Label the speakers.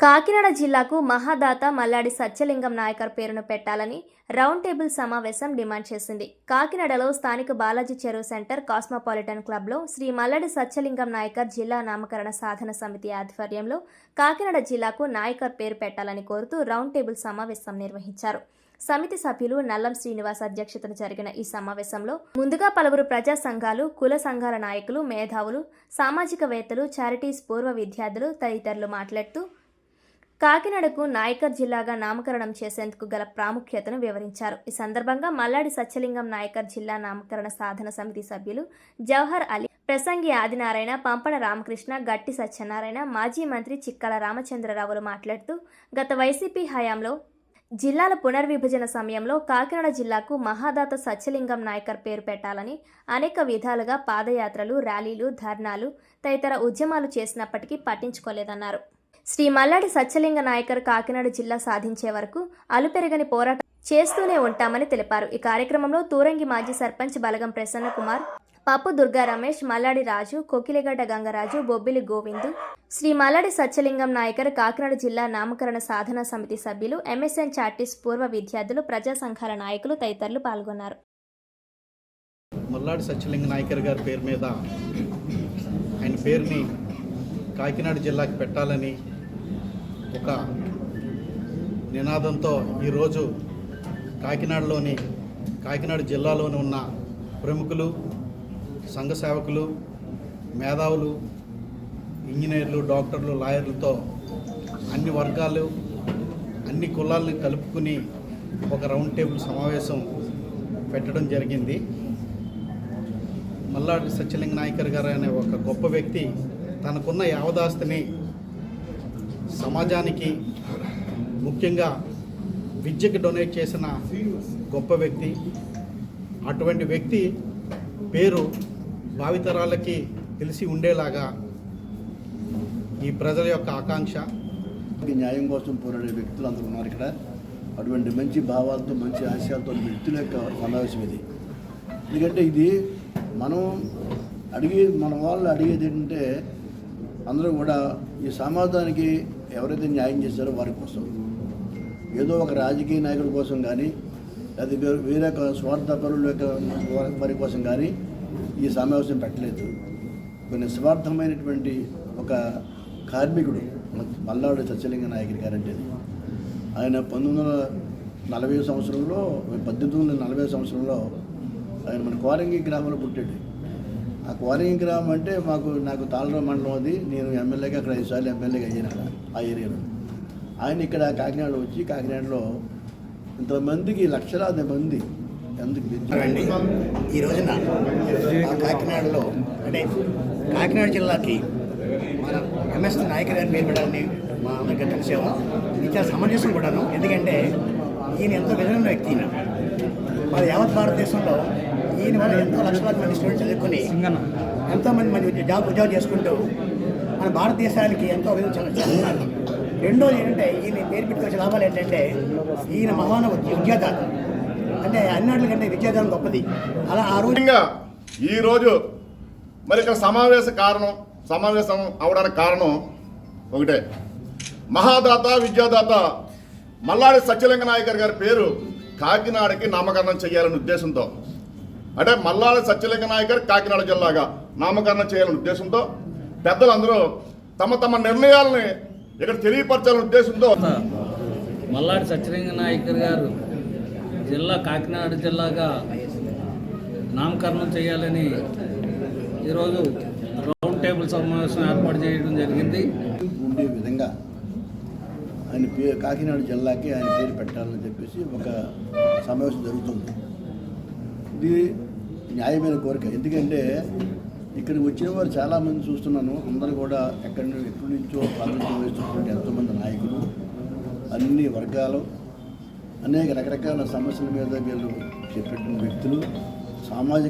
Speaker 1: కాకినాడ జిల్లాకు మహాదాత మల్లాడి సత్యలింగం నాయకర్ పేరును పెట్టాలని రౌండ్ టేబుల్ సమావేశం డిమాండ్ చేసింది. కాకినాడలో స్థానిక బాలాజీ చెరువు సెంటర్ కాస్మోపాలిటన్ క్లబ్లో శ్రీ మల్లాడి సత్యలింగం నాయకర్ జిల్లా నామకరణ సాధన సమితి ఆధ్వర్యంలో కాకినాడ జిల్లాకు నాయకర్ పేరు పెట్టాలని కోరుతూ రౌండ్ టేబుల్ సమావేశం నిర్వహించారు. సమితి సభ్యులు నల్లం శ్రీనివాస్ అధ్యక్షతన జరిగిన ఈ సమావేశంలో ముందుగా పలువురు ప్రజా సంఘాలు కుల సంఘాల నాయకులు మేధావులు సామాజికవేత్తలు చారిటీస్ పూర్వ విద్యార్థులు తదితరులు మాట్లాడుతూ కాకినాడకు నాయకర్ జిల్లాగా నామకరణం చేసేందుకు గల ప్రాముఖ్యతను వివరించారు. ఈ సందర్భంగా మల్లాడి సత్యలింగం నాయకర్ జిల్లా నామకరణ సాధన సమితి సభ్యులు జవహర్ అలీ ప్రసంగి ఆదినారాయణ పంపడ రామకృష్ణ గట్టి సత్యనారాయణ మాజీ మంత్రి చిక్కల రామచంద్రరావులు మాట్లాడుతూ గత వైసీపీ హయాంలో జిల్లాల పునర్విభజన సమయంలో కాకినాడ జిల్లాకు మహాదాత సత్యలింగం నాయకర్ పేరు పెట్టాలని అనేక విధాలుగా పాదయాత్రలు ర్యాలీలు ధర్నాలు తదితర ఉద్యమాలు చేసినప్పటికీ పట్టించుకోలేదన్నారు. శ్రీ మల్లాడి సత్యలింగ నాయకర్ కాకినాడ జిల్లా సాధించే వరకు అలుపెరగని పోరాటం చేస్తూనే ఉంటామని తెలిపారు. ఈ కార్యక్రమంలో తూరంగి మాజీ సర్పంచ్ బలగం ప్రసన్న కుమార్ పప్పు దుర్గా రమేష్ మల్లాడి రాజు కొకిలిగడ్డ గంగరాజు బొబ్బిలి గోవిందు శ్రీ మల్లాడి సత్యలింగం నాయకర్ కాకినాడ జిల్లా నామకరణ సాధన సమితి సభ్యులు ఎంఎస్ఎన్ చార్టీస్ పూర్వ విద్యార్థులు ప్రజా సంఘాల నాయకులు తదితరులు పాల్గొన్నారు.
Speaker 2: మల్లాడి సత్యలింగ నాయకర్ గారి పేరు మీద ఆయన పేరుని కాకినాడ జిల్లాకి పెట్టాలని ఒక నినాదంతో ఈరోజు కాకినాడలోని కాకినాడ జిల్లాలోని ఉన్న ప్రముఖులు సంఘ సేవకులు మేధావులు ఇంజనీర్లు డాక్టర్లు లాయర్లతో అన్ని వర్గాలు అన్ని కులాలను కలుపుకుని ఒక రౌండ్ టేబుల్ సమావేశం పెట్టడం జరిగింది. మల్లాడి సత్యలింగ నాయకర్ గారు అనే ఒక గొప్ప వ్యక్తి తనకున్న యావదాస్తిని సమాజానికి ముఖ్యంగా విద్యకి డొనేట్ చేసిన గొప్ప వ్యక్తి. అటువంటి వ్యక్తి పేరు భావితరాలకి తెలిసి ఉండేలాగా ఈ ప్రజల యొక్క ఆకాంక్ష.
Speaker 3: ఈ న్యాయం కోసం పోరాడే వ్యక్తులు అందరూ ఉన్నారు ఇక్కడ. అటువంటి మంచి భావాలతో మంచి ఆశయాలతో వ్యక్తుల యొక్క సమావేశం ఇది. ఎందుకంటే ఇది మనం అడిగే మన వాళ్ళు అడిగేది ఏంటంటే అందరూ కూడా ఈ సమాజానికి ఎవరైతే న్యాయం చేశారో వారి కోసం. ఏదో ఒక రాజకీయ నాయకుడి కోసం కానీ అది వేరే- వేరే స్వార్థపరుల యొక్క వారి- కోసం కానీ ఈ సమావేశం పెట్టలేదు. కొన్ని స్వార్థమైనటువంటి ఒక కార్మికుడు మన మల్లాడు సత్యలింగ నాయకుడి గారంటే ఆయన పంతొమ్మిది వందల నలభై సంవత్సరంలో పద్దెనిమిది వందల నలభై సంవత్సరంలో ఆయన మన కోరంగి గ్రామంలో పుట్టాడు. ఆ కోరంగి గ్రామం అంటే మాకు నాకు తాళరావు మండలం అది. నేను ఎమ్మెల్యేగా అక్కడ ఐదు సార్లు ఎమ్మెల్యేగా అయ్యాను ఆ ఏరియాలో. ఆయన ఇక్కడ కాకినాడలో వచ్చి కాకినాడలో ఇంతమందికి లక్షలాది మంది ఎందుకు
Speaker 4: అండి ఈ రోజున కాకినాడలో అంటే కాకినాడ జిల్లాకి మన ఎంఎస్ నాయక్ గారి పేరు పెట్టాలని మా దగ్గర తెలిసేవా ఇది చాలా సమంజసం కూడాను ఎందుకంటే ఈయన ఎంతో విధమైన వ్యక్తి మన యావత్ భారతదేశంలో ఈయన వల్ల ఎంతో లక్షలాది మంది స్టూడెంట్స్ చదువుకొని ఎంతో మంది మంది జాబ్ ఉద్యోగం చేసుకుంటూ మన భారతదేశానికి ఎంతో చేస్తున్నారు రెండోది ఏంటంటే ఈయన పేరు పెట్టుకొచ్చే లాభాలు ఏంటంటే ఈయన మహాన విద్యాదాత అంటే అన్నిటి కంటే విద్యాదానం గొప్పది. అలా ఆ రోజు
Speaker 5: ఈరోజు మరి ఇక్కడ సమావేశ కారణం సమావేశం అవడానికి కారణం ఒకటే. మహాదాత విద్యాదాత మల్లాడి సత్యలింగ నాయకర్ గారి పేరు కాకినాడకి నామకరణం చేయాలనే ఉద్దేశంతో. అంటే మల్లాడి సత్యలింగ నాయకర్ కాకినాడ జిల్లాగా నామకరణం చేయాలనే ఉద్దేశంతో పెద్దలందరూ తమ తమ నిర్ణయాలని ఇక్కడ తెలియపరచాలనే ఉద్దేశంతో
Speaker 6: మల్లాడి సత్యలింగ నాయకర్ గారు జిల్లా కాకినాడ జిల్లాగా నామకరణం చేయాలని ఈరోజు రౌండ్ టేబుల్ సమావేశం ఏర్పాటు చేయడం జరిగింది.
Speaker 3: ఉండే విధంగా ఆయన పేరు కాకినాడ జిల్లాకి ఆయన పేరు పెట్టాలని చెప్పేసి ఒక సమావేశం జరుగుతుంది. ఇది న్యాయమైన కోరిక. ఎందుకంటే ఇక్కడికి వచ్చిన వారు చాలామంది చూస్తున్నాను. అందరూ కూడా ఎక్కడి నుంచి ఎక్కడి నుంచో ప్రాతినిధ్యం వహిస్తున్నటువంటి ఎంతోమంది నాయకులు అన్ని వర్గాలు అనేక రకరకాల సమస్యల మీద వీళ్ళు చెప్పిన వ్యక్తులు సామాజిక